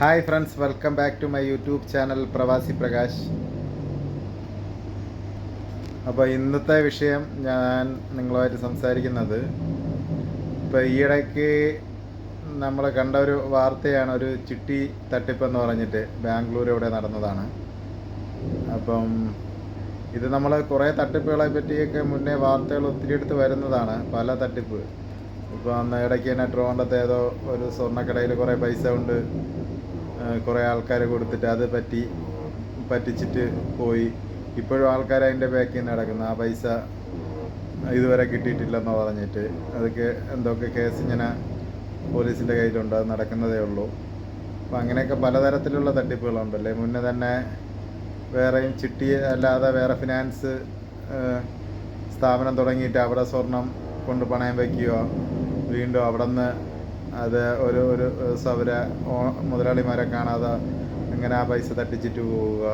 Hi friends welcome back to my YouTube channel Pravasi Prakash. അപ്പോൾ ഇന്നത്തെ വിഷയം ഞാൻ നിങ്ങളുമായിട്ട് സംസാരിക്കുന്നത്. ഇപ്പോൾ ഈയിടയ്ക്ക് നമ്മൾ കണ്ട ഒരു വാർത്തയാണ് ഒരു ചിട്ടി തട്ടിപ്പെന്ന് പറഞ്ഞിട്ട് ബാംഗ്ലൂർ ഇവിടെ നടന്നതാണ്. അപ്പം ഇത് നമ്മൾ കുറേ തട്ടിപ്പുകളെ പറ്റിയൊക്കെ മുന്നേ വാർത്തകൾ ഒത്തിരി എടുത്ത് വരുന്നതാണ് പല തട്ടിപ്പ്. ഇപ്പോൾ അന്ന് ഇടയ്ക്ക് തന്നെ ട്രോണ്ടത്തെ ഏതോ ഒരു സ്വർണക്കടയിൽ കുറേ പൈസ കൊണ്ട് കുറേ ആൾക്കാരെ കൊടുത്തിട്ട് അത് പറ്റി പറ്റിച്ചിട്ട് പോയി. ഇപ്പോഴും ആൾക്കാർ അതിന്റെ ബാക്കിൽ നടക്കുന്നു. ആ പൈസ ഇതുവരെ കിട്ടിയിട്ടില്ലെന്ന് പറഞ്ഞിട്ട്. അതൊക്കെ എന്തൊക്കെ കേസ് ഇങ്ങനെ പോലീസിന്റെ കയ്യിലുണ്ട് അത് നടക്കുന്നതേ ഉള്ളൂ. അപ്പം അങ്ങനെയൊക്കെ പലതരത്തിലുള്ള തട്ടിപ്പുകളുണ്ടല്ലേ? മുന്നേ തന്നെ വേറെയും ചിട്ടി അല്ലാതെ വേറെ ഫിനാൻസ് സ്ഥാപനം തുടങ്ങിയിട്ട് അവിടെ സ്വർണം കൊണ്ട് പണയം വയ്ക്കുകയോ വീണ്ടും അവിടെ നിന്ന് അത് ഒരു ഒരു സൗര മുതലാളിമാരെ കാണാതെ അങ്ങനെ ആ പൈസ തട്ടിച്ചിട്ട് പോവുക.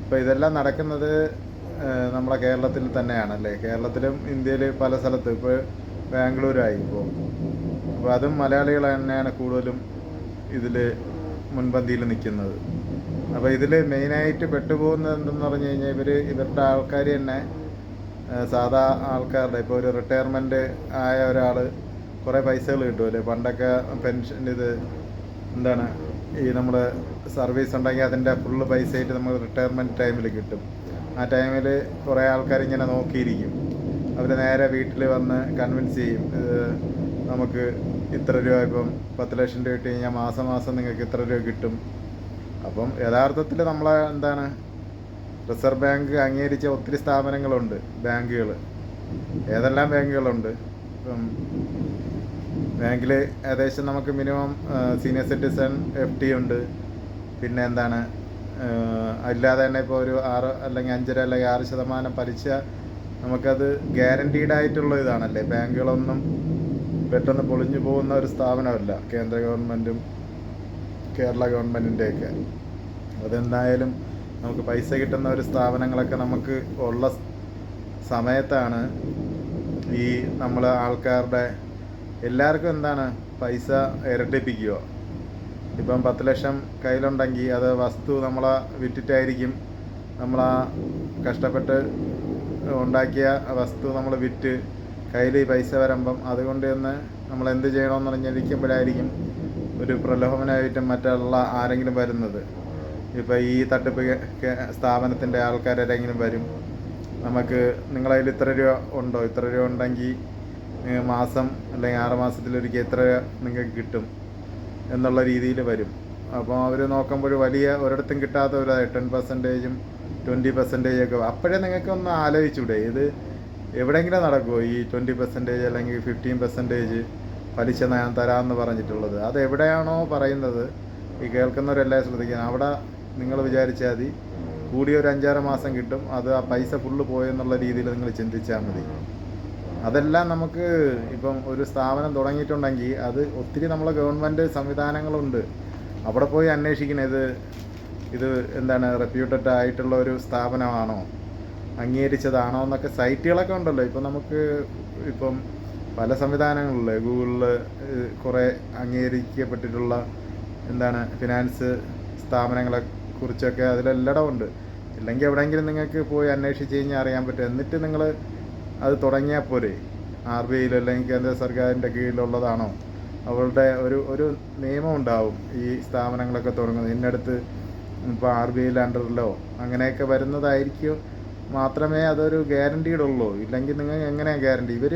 ഇപ്പം ഇതെല്ലാം നടക്കുന്നത് നമ്മളെ കേരളത്തിൽ തന്നെയാണല്ലേ? കേരളത്തിലും ഇന്ത്യയിൽ പല സ്ഥലത്തും ഇപ്പോൾ ബാംഗ്ലൂരായി ഇപ്പോൾ അപ്പോൾ അതും മലയാളികൾ തന്നെയാണ് കൂടുതലും ഇതിൽ മുൻപന്തിയിൽ നിൽക്കുന്നത്. അപ്പോൾ ഇതിൽ മെയിനായിട്ട് പെട്ടുപോകുന്നത് എന്തെന്ന് പറഞ്ഞു കഴിഞ്ഞാൽ ഇവർ ഇവരുടെ ആൾക്കാർ തന്നെ സാധാ ആൾക്കാരുടെ ഇപ്പോൾ ഒരു റിട്ടയർമെന്റ് ആയ ഒരാൾ കുറേ പൈസകൾ കിട്ടുമല്ലേ പണ്ടൊക്കെ പെൻഷൻ ഇത് എന്താണ് ഈ നമ്മൾ സർവീസ് ഉണ്ടെങ്കിൽ അതിന്റെ ഫുള്ള് പൈസയായിട്ട് നമ്മൾ റിട്ടയർമെന്റ് ടൈമിൽ കിട്ടും. ആ ടൈമിൽ കുറേ ആൾക്കാർ ഇങ്ങനെ നോക്കിയിരിക്കും. അവർ നേരെ വീട്ടിൽ വന്ന് കൺവിൻസ് ചെയ്യും നമുക്ക് ഇത്ര രൂപ ഇപ്പം പത്ത് ലക്ഷം രൂപ കിട്ടി കഴിഞ്ഞാൽ മാസം മാസം നിങ്ങൾക്ക് ഇത്ര രൂപ കിട്ടും. അപ്പം യഥാർത്ഥത്തിൽ നമ്മളെ എന്താണ് റിസർവ് ബാങ്ക് അംഗീകരിച്ച ഒത്തിരി സ്ഥാപനങ്ങളുണ്ട് ബാങ്കുകൾ ഏതെല്ലാം ബാങ്കുകളുണ്ട്? ഇപ്പം ബാങ്കിൽ ഏകദേശം നമുക്ക് minimum senior citizen F D ഉണ്ട്. പിന്നെ എന്താണ് അല്ലാതെ തന്നെ ഇപ്പോൾ ഒരു ആറ് അല്ലെങ്കിൽ അഞ്ചര അല്ലെങ്കിൽ ആറ് ശതമാനം പലിശ നമുക്കത് ഗ്യാരണ്ടീഡ് ആയിട്ടുള്ള ഇതാണല്ലേ? ബാങ്കുകളൊന്നും പെട്ടെന്ന് പൊളിഞ്ഞു പോകുന്ന ഒരു സ്ഥാപനമല്ല. കേന്ദ്ര ഗവൺമെന്റും കേരള ഗവൺമെന്റിന്റെയൊക്കെ അതെന്തായാലും നമുക്ക് പൈസ കിട്ടുന്ന ഒരു സ്ഥാപനങ്ങളൊക്കെ നമുക്ക് ഉള്ള സമയത്താണ് ഈ നമ്മൾ ആൾക്കാരുടെ എല്ലാവർക്കും എന്താണ്? പൈസ ഇരട്ടിപ്പിക്കുക ഇപ്പം പത്ത് ലക്ഷം കയ്യിലുണ്ടെങ്കിൽ അത് വസ്തു നമ്മളെ വിറ്റിട്ടായിരിക്കും. ആ കഷ്ടപ്പെട്ട് ഉണ്ടാക്കിയ വസ്തു നമ്മൾ വിറ്റ് കയ്യിൽ പൈസ വരുമ്പം അതുകൊണ്ട് തന്നെ നമ്മൾ എന്ത് ചെയ്യണമെന്ന് പറഞ്ഞിരിക്കുമ്പോഴായിരിക്കും ഒരു പ്രലോഭനായിട്ട് മറ്റുള്ള ആരെങ്കിലും വരുന്നത്. ഇപ്പോൾ ഈ തട്ടിപ്പ് സ്ഥാപനത്തിന്റെ ആൾക്കാരെങ്കിലും വരും. നമുക്ക് നിങ്ങളതിൽ ഇത്ര രൂപ ഉണ്ടോ? ഇത്ര രൂപ ഉണ്ടെങ്കിൽ മാസം അല്ലെങ്കിൽ ആറ് മാസത്തിലൊരിക്കൽ എത്ര നിങ്ങൾക്ക് കിട്ടും എന്നുള്ള രീതിയിൽ വരും. അപ്പോൾ അവർ നോക്കുമ്പോൾ വലിയ ഒരിടത്തും കിട്ടാത്ത ഒരു ടെൻ പെർസെന്റേജും ട്വന്റി പെർസെന്റേജും ഒക്കെ അപ്പോഴേ നിങ്ങൾക്കൊന്ന് ആലോചിച്ചൂടെ ഇത് എവിടെയെങ്കിലും നടക്കുമോ ഈ ട്വന്റി പെർസെന്റേജ് അല്ലെങ്കിൽ ഫിഫ്റ്റീൻ പെർസെന്റേജ് പലിശ ഞാൻ തരാമെന്ന് പറഞ്ഞിട്ടുള്ളത്? അത് എവിടെയാണോ പറയുന്നത്. ഈ കേൾക്കുന്നവരെല്ലാം ശ്രദ്ധിക്കുന്നത് അവിടെ നിങ്ങൾ വിചാരിച്ചാൽ മതി കൂടിയ ഒരു അഞ്ചാറ് മാസം കിട്ടും അത് ആ പൈസ ഫുള്ള് പോയെന്നുള്ള രീതിയിൽ നിങ്ങൾ ചിന്തിച്ചാൽ മതി. അതെല്ലാം നമുക്ക് ഇപ്പം ഒരു സ്ഥാപനം തുടങ്ങിയിട്ടുണ്ടെങ്കിൽ അത് ഒത്തിരി നമ്മളെ ഗവൺമെന്റ് സംവിധാനങ്ങളുണ്ട്. അവിടെ പോയി അന്വേഷിക്കണേ ഇത് ഇത് എന്താണ് റെപ്യൂട്ടഡ് ആയിട്ടുള്ള ഒരു സ്ഥാപനമാണോ? അംഗീകരിച്ചതാണോ എന്നൊക്കെ സൈറ്റുകളൊക്കെ ഉണ്ടല്ലോ. ഇപ്പം നമുക്ക് ഇപ്പം പല സംവിധാനങ്ങളിൽ ഗൂഗിളിൽ കുറേ അംഗീകരിക്കപ്പെട്ടിട്ടുള്ള എന്താണ് ഫിനാൻസ് സ്ഥാപനങ്ങളെ കുറിച്ചൊക്കെ അതിലെല്ലാം ഉണ്ട് ഇല്ലെങ്കിൽ എവിടെയെങ്കിലും നിങ്ങൾക്ക് പോയി അന്വേഷിച്ച് കഴിഞ്ഞാൽ അറിയാൻ പറ്റും. എന്നിട്ട് നിങ്ങൾ അത് തുടങ്ങിയാൽ പോരെ. ആർ ബി ഐയിലോ അല്ലെങ്കിൽ കേന്ദ്ര സർക്കാരിന്റെ കീഴിലുള്ളതാണോ? അവരുടെ ഒരു ഒരു നിയമം ഉണ്ടാവും ഈ സ്ഥാപനങ്ങളൊക്കെ തുടങ്ങുന്നത്. ഇന്നടുത്ത് ഇപ്പോൾ ആർ ബി ഐയിൽ അണ്ടറിലോ അങ്ങനെയൊക്കെ വരുന്നതായിരിക്കും. മാത്രമേ അതൊരു ഗ്യാരണ്ടീഡ് ഉള്ളൂ ഇല്ലെങ്കിൽ നിങ്ങൾ എങ്ങനെയാണ് ഗ്യാരണ്ടി? ഇവർ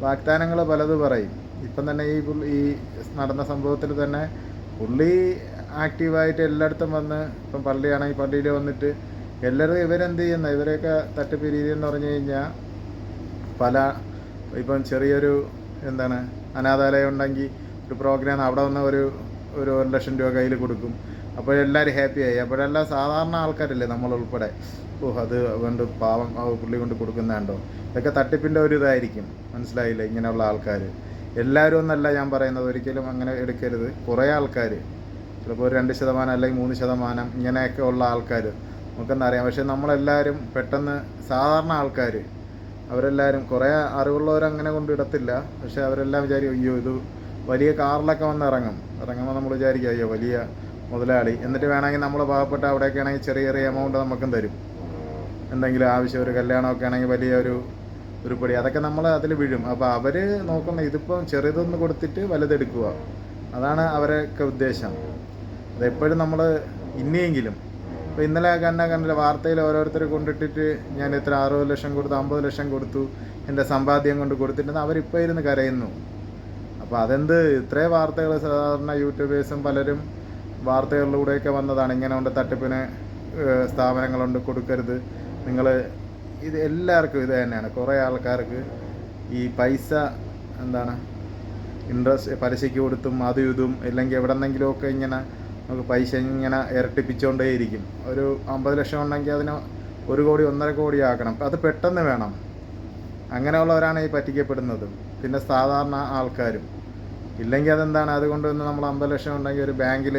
വാഗ്ദാനങ്ങൾ പലത് പറയും. ഇപ്പം തന്നെ ഈ ഈ നടന്ന സംഭവത്തിൽ തന്നെ പുള്ളി ആക്റ്റീവായിട്ട് എല്ലായിടത്തും വന്ന് ഇപ്പം പള്ളിയാണെങ്കിൽ പള്ളിയിൽ വന്നിട്ട് എല്ലാവരും ഇവരെന്ത് ചെയ്യുന്ന? ഇവരെയൊക്കെ തട്ടിപ്പ് രീതി എന്ന് പറഞ്ഞു കഴിഞ്ഞാൽ പല ഇപ്പം ചെറിയൊരു എന്താണ് അനാഥാലയം ഉണ്ടെങ്കിൽ ഒരു പ്രോഗ്രാം അവിടെ വന്ന ഒരു ഒരു ഒരു ലക്ഷം രൂപ കയ്യിൽ കൊടുക്കും. അപ്പോൾ എല്ലാവരും ഹാപ്പിയായി അപ്പോഴെല്ലാം സാധാരണ ആൾക്കാരല്ലേ നമ്മൾ ഉൾപ്പെടെ? ഓ അത് കൊണ്ട് പാവം പുള്ളി കൊണ്ട് കൊടുക്കുന്നുണ്ടോ? ഇതൊക്കെ തട്ടിപ്പിന്റെ ഒരു ഇതായിരിക്കും. മനസ്സിലായില്ലേ? ഇങ്ങനെയുള്ള ആൾക്കാർ എല്ലാവരും ഒന്നല്ല ഞാൻ പറയുന്നത്. ഒരിക്കലും അങ്ങനെ എടുക്കരുത്. കുറേ ആൾക്കാർ ചിലപ്പോൾ ഒരു രണ്ട് ശതമാനം അല്ലെങ്കിൽ മൂന്ന് ശതമാനം ഇങ്ങനെയൊക്കെ ഉള്ള ആൾക്കാർ നമുക്കെന്നറിയാം പക്ഷേ നമ്മളെല്ലാവരും പെട്ടെന്ന് സാധാരണ ആൾക്കാർ അവരെല്ലാവരും കുറേ അറിവുള്ളവരങ്ങനെ കൊണ്ട് ഇടത്തില്ല. പക്ഷേ അവരെല്ലാം വിചാരിക്കും അയ്യോ ഇത് വലിയ കാറിലൊക്കെ വന്ന് ഇറങ്ങും. ഇറങ്ങുമ്പോൾ നമ്മൾ വിചാരിക്കും അയ്യോ വലിയ മുതലാളി. എന്നിട്ട് വേണമെങ്കിൽ നമ്മൾ പാവപ്പെട്ട അവിടെയൊക്കെ ആണെങ്കിൽ ചെറിയ ചെറിയ എമൗണ്ട് നമുക്കും തരും. എന്തെങ്കിലും ആവശ്യം ഒരു കല്യാണമൊക്കെ ആണെങ്കിൽ വലിയ ഒരു ഉരുപ്പടി അതൊക്കെ നമ്മൾ അതിൽ വീഴും. അപ്പോൾ അവർ നോക്കുന്ന ഇതിപ്പം ചെറുതൊന്ന് കൊടുത്തിട്ട് വലുതെടുക്കുക അതാണ് അവരൊക്കെ ഉദ്ദേശം. അതെപ്പോഴും നമ്മൾ ഇനിയെങ്കിലും ഇപ്പോൾ ഇന്നലെ കണ്ട കണ്ടില്ല വാർത്തയിൽ ഓരോരുത്തർ കൊണ്ടിട്ടിട്ട് ഞാൻ എത്ര അറുപത് ലക്ഷം കൊടുത്തു അമ്പത് ലക്ഷം കൊടുത്തു എന്റെ സമ്പാദ്യം കൊണ്ട് കൊടുത്തിട്ടെന്ന് അവരിപ്പോൾ ഇരുന്ന് കരയുന്നു. അപ്പോൾ അതെന്ത്? ഇത്രേ വാർത്തകൾ സാധാരണ യൂട്യൂബേഴ്സും പലരും വാർത്തകളിലൂടെയൊക്കെ വന്നതാണ്. ഇങ്ങനെ കൊണ്ട് തട്ടിപ്പിന് സ്ഥാപനങ്ങളുണ്ട് കൊടുക്കരുത്. നിങ്ങൾ ഇത് എല്ലാവർക്കും ഇത് തന്നെയാണ്. കുറേ ആൾക്കാർക്ക് ഈ പൈസ എന്താണ് ഇൻട്രസ്റ്റ് പലിശയ്ക്ക് കൊടുത്തും അതും ഇതും ഇല്ലെങ്കിൽ എവിടെ ഇങ്ങനെ നമുക്ക് പൈസ ഇങ്ങനെ ഇരട്ടിപ്പിച്ചുകൊണ്ടേയിരിക്കും ഒരു അമ്പത് ലക്ഷം ഉണ്ടെങ്കിൽ അതിന് ഒരു കോടി ഒന്നര കോടി ആക്കണം. അത് പെട്ടെന്ന് വേണം. അങ്ങനെയുള്ളവരാണ് ഈ പറ്റിക്കപ്പെടുന്നത്. പിന്നെ സാധാരണ ആൾക്കാരും. ഇല്ലെങ്കിൽ അതെന്താണ്? അതുകൊണ്ട് തന്നെ നമ്മൾ അമ്പത് ലക്ഷം ഉണ്ടെങ്കിൽ ഒരു ബാങ്കിൽ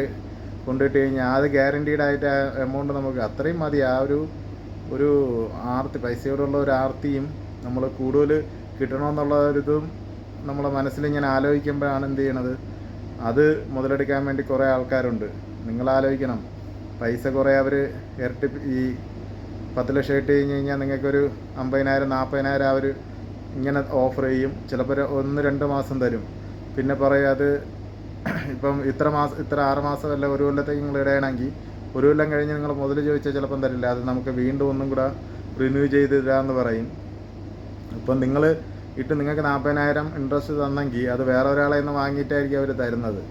കൊണ്ടിട്ട് കഴിഞ്ഞാൽ അത് ഗ്യാരണ്ടീഡ് ആയിട്ട് എമൗണ്ട് നമുക്ക് അത്രയും മതി. ആ ഒരു ഒരു ആർത്തി പൈസയോടുള്ള ഒരു ആർത്തിയും നമ്മൾ കൂടുതൽ കിട്ടണമെന്നുള്ള ഒരിതും നമ്മളെ മനസ്സിൽ ഇങ്ങനെ ആലോചിക്കുമ്പോഴാണ് എന്ത് ചെയ്യണത്? അത് മുതലെടുക്കാൻ വേണ്ടി കുറേ ആൾക്കാരുണ്ട്. നിങ്ങൾ ആലോചിക്കണം പൈസ കുറേ അവർ ഇരട്ടി ഈ പത്ത് ലക്ഷം ഇട്ട് കഴിഞ്ഞ് കഴിഞ്ഞാൽ നിങ്ങൾക്കൊരു അമ്പതിനായിരം നാൽപ്പതിനായിരം അവർ ഇങ്ങനെ ഓഫർ ചെയ്യും. ചിലപ്പോൾ ഒന്ന് രണ്ട് മാസം തരും. പിന്നെ പറയും അത് ഇപ്പം ഇത്ര മാസം ഇത്ര ആറ് മാസം അല്ല ഒരു കൊല്ലത്തേക്ക് നിങ്ങൾ ഇടയണമെങ്കിൽ ഒരു കൊല്ലം കഴിഞ്ഞ് നിങ്ങൾ മുതൽ ചോദിച്ചാൽ ചിലപ്പം തരില്ല. അത് നമുക്ക് വീണ്ടും ഒന്നും കൂടെ റിന്യൂ ചെയ്ത് തരാമെന്ന് പറയും. അപ്പം നിങ്ങൾ ഇട്ട് നിങ്ങൾക്ക് നാൽപ്പതിനായിരം ഇൻട്രസ്റ്റ് തന്നെങ്കിൽ അത് വേറെ ഒരാളെ നിന്ന് വാങ്ങിയിട്ടായിരിക്കും അവർ തരുന്നത്.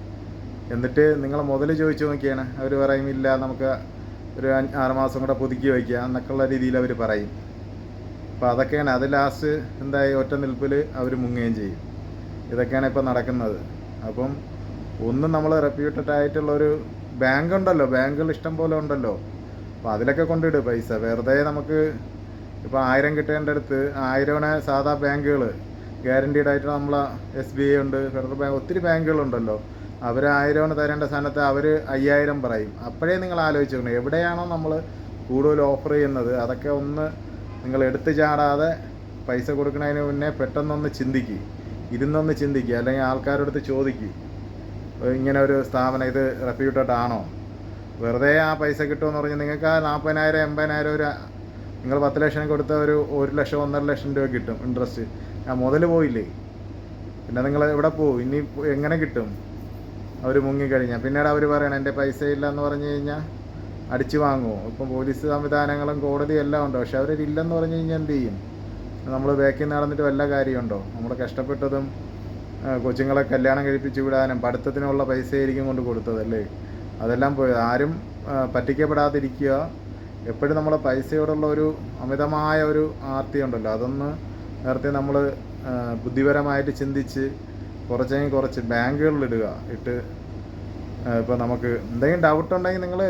എന്നിട്ട് നിങ്ങൾ മുതൽ ചോദിച്ചു നോക്കിയാണ്. അവർ പറയും ഇല്ല നമുക്ക് ഒരു ആറുമാസം ആറ് മാസം കൂടെ പുതുക്കി വയ്ക്കുക എന്നൊക്കെയുള്ള രീതിയിൽ അവർ പറയും. അപ്പോൾ അതൊക്കെയാണ് അത് ലാസ്റ്റ് എന്തായി ഒറ്റ നിൽപ്പിൽ അവർ മുങ്ങുകയും ചെയ്യും. ഇതൊക്കെയാണ് ഇപ്പോൾ നടക്കുന്നത്. അപ്പം ഒന്നും നമ്മൾ റെപ്യൂട്ടഡ് ആയിട്ടുള്ളൊരു ബാങ്ക് ഉണ്ടല്ലോ ബാങ്കുകൾ ഇഷ്ടം പോലെ ഉണ്ടല്ലോ. അപ്പോൾ അതിലൊക്കെ കൊണ്ടിട് പൈസ. വെറുതെ നമുക്ക് ഇപ്പോൾ ആയിരം കിട്ടേണ്ട അടുത്ത് ആയിരമാണ് സാധാ ബാങ്കുകൾ ഗ്യാരണ്ടീഡ് ആയിട്ട് നമ്മളെ എസ് ബി ഐ ഉണ്ട് ഫെഡറൽ ബാങ്ക് ഒത്തിരി ബാങ്കുകളുണ്ടല്ലോ. അവർ ആയിരമാണ് തരേണ്ട സ്ഥാനത്ത് അവർ അയ്യായിരം പറയും. അപ്പോഴേ നിങ്ങൾ ആലോചിച്ചോക്കണം എവിടെയാണോ നമ്മൾ കൂടുതൽ ഓഫർ ചെയ്യുന്നത് അതൊക്കെ ഒന്ന് നിങ്ങൾ എടുത്തു ചാടാതെ പൈസ കൊടുക്കുന്നതിന് മുന്നേ പെട്ടെന്നൊന്ന് ചിന്തിക്കുക ഇരുന്നൊന്ന് ചിന്തിക്കുക അല്ലെങ്കിൽ ആൾക്കാരോടുത്ത് ചോദിക്കുക ഇങ്ങനെ ഒരു സ്ഥാപനം ഇത് റെപ്യൂട്ടഡ് ആണോ? വെറുതെ ആ പൈസ കിട്ടുമെന്ന് പറഞ്ഞ് നിങ്ങൾക്ക് ആ നാൽപ്പതിനായിരം എൺപതിനായിരം ഒരു നിങ്ങൾ പത്ത് ലക്ഷം കൊടുത്ത ഒരു ഒരു ലക്ഷം ഒന്നര ലക്ഷം രൂപ കിട്ടും ഇൻട്രസ്റ്റ് ആ മുതൽ പോയില്ലേ? പിന്നെ നിങ്ങൾ എവിടെ പോകും ഇനി എങ്ങനെ കിട്ടും? അവർ മുങ്ങിക്കഴിഞ്ഞാൽ പിന്നീട് അവർ പറയണം എന്റെ പൈസ ഇല്ല എന്ന് പറഞ്ഞു കഴിഞ്ഞാൽ അടിച്ചു വാങ്ങുമോ ഇപ്പം പോലീസ് സംവിധാനങ്ങളും കോടതിയും എല്ലാം ഉണ്ടോ. പക്ഷെ അവരില്ലെന്ന് പറഞ്ഞു കഴിഞ്ഞാൽ എന്ത് ചെയ്യും? നമ്മൾ ബാക്കിൽ നടന്നിട്ട് വല്ല കാര്യമുണ്ടോ? നമ്മൾ കഷ്ടപ്പെട്ടതും കൊച്ചുങ്ങളെ കല്യാണം കഴിപ്പിച്ച് വിടാനും പഠിത്തത്തിനുള്ള പൈസയായിരിക്കും കൊണ്ട് കൊടുത്തതല്ലേ? അതെല്ലാം പോയത്. ആരും പറ്റിക്കപ്പെടാതിരിക്കുക എപ്പോഴും നമ്മൾ പൈസയോടുള്ള ഒരു അമിതമായ ഒരു ആർത്തി ഉണ്ടല്ലോ. അതൊന്ന് നേരത്തെ നമ്മൾ ബുദ്ധിപരമായിട്ട് ചിന്തിച്ച് കുറച്ചെങ്കിൽ കുറച്ച് ബാങ്കുകളിൽ ഇടുക. ഇട്ട് ഇപ്പോൾ നമുക്ക് എന്തെങ്കിലും ഡൗട്ട് ഉണ്ടെങ്കിൽ നിങ്ങൾ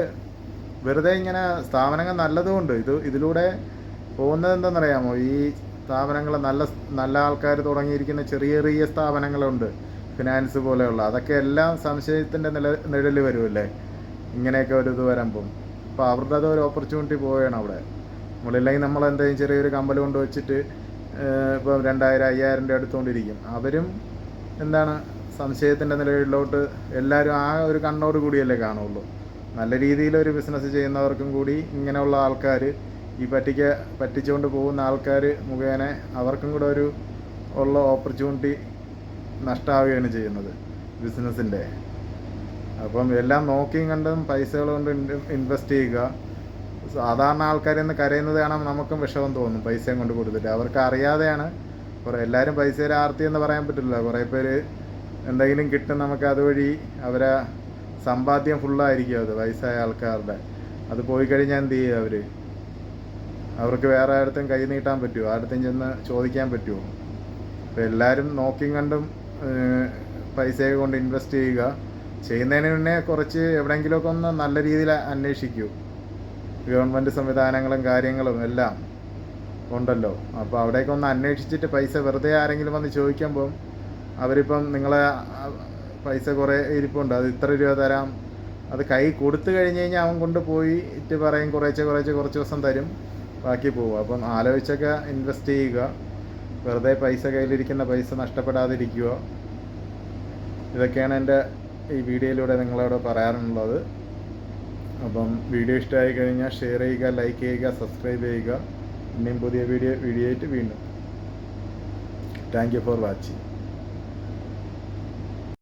വെറുതെ ഇങ്ങനെ സ്ഥാപനങ്ങൾ നല്ലതുകൊണ്ട് ഇത് ഇതിലൂടെ പോകുന്നത് എന്താണെന്നറിയാമോ? ഈ സ്ഥാപനങ്ങൾ നല്ല നല്ല ആൾക്കാർ തുടങ്ങിയിരിക്കുന്ന ചെറിയ ചെറിയ സ്ഥാപനങ്ങളുണ്ട്. ഫിനാൻസ് പോലെയുള്ള. അതൊക്കെ എല്ലാം സംശയത്തിന്റെ നില നിഴൽ വരുമല്ലേ ഇങ്ങനെയൊക്കെ ഒരു ഇത് വരുമ്പം. അപ്പോൾ അവരുടെ ഒരു ഓപ്പർച്യൂണിറ്റി പോവുകയാണ് അവിടെ. നമ്മളില്ലെങ്കിൽ നമ്മൾ എന്തെങ്കിലും ചെറിയൊരു കമ്പൽ കൊണ്ട് വെച്ചിട്ട് ഇപ്പം രണ്ടായിരം അയ്യായിരം രൂപ എടുത്തുകൊണ്ടിരിക്കും അവരും എന്താണ് സംശയത്തിന്റെ നിലയിലോട്ട് എല്ലാവരും ആ ഒരു കണ്ണോട് കൂടിയല്ലേ കാണുള്ളൂ. നല്ല രീതിയിൽ ഒരു ബിസിനസ് ചെയ്യുന്നവർക്കും കൂടി ഇങ്ങനെയുള്ള ആൾക്കാർ ഈ പറ്റിക്ക പറ്റിച്ചുകൊണ്ട് പോകുന്ന ആൾക്കാർ മുഖേന അവർക്കും കൂടെ ഒരു ഉള്ള ഓപ്പർച്യൂണിറ്റി നഷ്ടമാവുകയാണ് ചെയ്യുന്നത് ബിസിനസ്സിന്റെ അപ്പം എല്ലാം നോക്കിയും കണ്ടും പൈസകൾ കൊണ്ട് ഇൻവെസ്റ്റ് ചെയ്യുക. സാധാരണ ആൾക്കാരിൽ നിന്ന് കരയുന്നത് കാണാൻ നമുക്കും വിഷമം തോന്നും പൈസയും കൊണ്ട് കൊടുത്തിട്ട്. അവർക്ക് അറിയാതെയാണ് കുറേ എല്ലാവരും പൈസയുടെ ആർത്തി എന്ന് പറയാൻ പറ്റില്ല. കുറേ പേര് എന്തെങ്കിലും കിട്ടും നമുക്ക് അതുവഴി അവരെ സമ്പാദ്യം ഫുള്ളായിരിക്കും അത് വയസ്സായ ആൾക്കാരുടെ. അത് പോയി കഴിഞ്ഞാൽ എന്ത് ചെയ്യും അവർ അവർക്ക് വേറെ ആരുടെ കൈ നീട്ടാൻ പറ്റുമോ ആരുടെ ചെന്ന് ചോദിക്കാൻ പറ്റുമോ അപ്പോൾ എല്ലാവരും നോക്കിയും കണ്ടും പൈസയൊക്കെ കൊണ്ട് ഇൻവെസ്റ്റ് ചെയ്യുക. ചെയ്യുന്നതിന് മുന്നേ കുറച്ച് എവിടെയെങ്കിലുമൊക്കെ ഒന്ന് നല്ല രീതിയിൽ അന്വേഷിക്കൂ. ഗവൺമെന്റ് സംവിധാനങ്ങളും കാര്യങ്ങളും എല്ലാം ഉണ്ടല്ലോ. അപ്പോൾ അവിടേക്ക് ഒന്ന് അന്വേഷിച്ചിട്ട് പൈസ വെറുതെ ആരെങ്കിലും വന്ന് ചോദിക്കുമ്പം അവരിപ്പം നിങ്ങളെ പൈസ കുറേ ഇരിപ്പുണ്ട്. അത് ഇത്ര രൂപ തരാം. അത് കൈ കൊടുത്തു കഴിഞ്ഞ് കഴിഞ്ഞാൽ അവൻ കൊണ്ടുപോയി ഇറ്റ് പറയും കുറേശ്ശെ കുറേശ്ശെ കുറച്ച് ദിവസം തരും. ബാക്കി പോകും അപ്പം ആലോചിച്ചൊക്കെ ഇൻവെസ്റ്റ് ചെയ്യുക. വെറുതെ പൈസ കയ്യിലിരിക്കുന്ന പൈസ നഷ്ടപ്പെടാതിരിക്കുക. ഇതൊക്കെയാണ് എന്റെ ഈ വീഡിയോയിലൂടെ നിങ്ങളോട് പറയാനുള്ളത്. അപ്പം വീഡിയോ ഇഷ്ടമായി കഴിഞ്ഞാൽ ഷെയർ ചെയ്യുക ലൈക്ക് ചെയ്യുക സബ്സ്ക്രൈബ് ചെയ്യുക. പിന്നെയും പുതിയ വീഡിയോ വീഡിയോ ആയിട്ട് വീണ്ടും. Thank you for watching